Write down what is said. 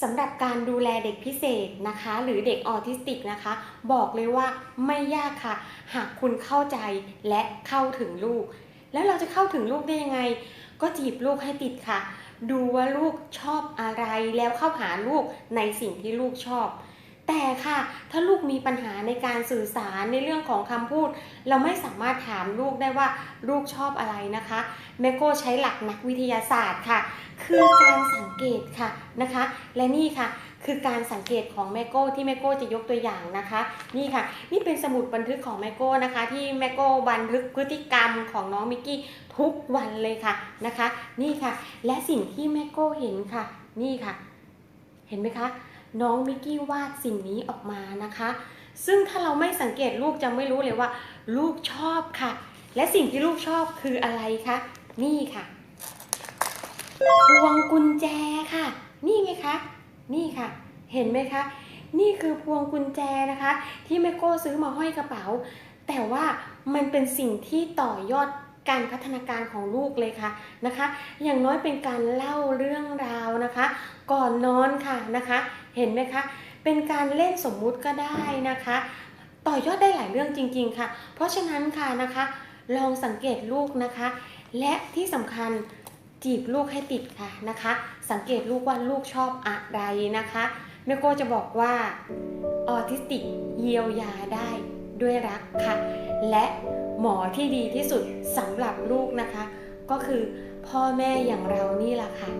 สำหรับการดูแลเด็กพิเศษนะคะ หรือเด็กออทิสติกนะคะ บอกเลยว่าไม่ยากค่ะ หากคุณเข้าใจและเข้าถึงลูก แล้วเราจะเข้าถึงลูกได้ยังไง ก็จีบลูกให้ติดค่ะ ดูว่าลูกชอบอะไรแล้วเข้าหาลูกในสิ่งที่ลูกชอบ แต่ค่ะ ถ้าลูกมีปัญหาในการสื่อสารในเรื่องของคำพูด เราไม่สามารถถามลูกได้ว่าลูกชอบอะไรนะคะแมโก้ใช้หลักนักวิทยาศาสตร์ค่ะ คือการสังเกตค่ะนะคะ และนี่ค่ะคือการสังเกตของแมโก้ที่แมโก้จะยกตัวอย่างนะคะ นี่ค่ะ นี่เป็นสมุดบันทึกของแมโก้นะคะ ที่แมโก้บันทึกพฤติกรรมของน้องมิกกี้ทุกวันเลยค่ะนะคะ นี่ค่ะ และสิ่งที่แมโก้เห็นค่ะ นี่ค่ะ เห็นไหมคะ น้องมิกกี้วาดสิ่งนี้ออกมานะคะ ซึ่งถ้าเราไม่สังเกตลูกจะไม่รู้เลยว่า ลูกชอบค่ะ และสิ่งที่ลูกชอบคืออะไรคะนี่ค่ะพวงกุญแจค่ะ นี่ไงคะ นี่ค่ะ เห็นไหมคะ นี่คือพวงกุญแจนะคะ ที่แม่โก้ซื้อมาห้อยกระเป๋า แต่ว่ามันเป็นสิ่งที่ต่อยอดการพัฒนาการของลูกเลยค่ะนะคะ อย่างน้อยเป็นการเล่าเรื่องราวนะคะ ก่อนนอนค่ะนะคะ เห็นไหมคะ เป็นการเล่นสมมุติก็ได้นะคะ ต่อยอดได้หลายเรื่องจริง ๆค่ะ เพราะฉะนั้นค่ะนะคะ ลองสังเกตลูกนะคะ และที่สำคัญจีบลูกให้ติดค่ะนะคะ สังเกตลูกว่าลูกชอบอะไรนะคะแม่โก้จะบอกว่าออทิสติกเยียวยาได้ด้วยรักค่ะ และหมอที่ดีที่สุดสำหรับลูกนะคะ ก็คือพ่อแม่อย่างเรานี่แหละค่ะ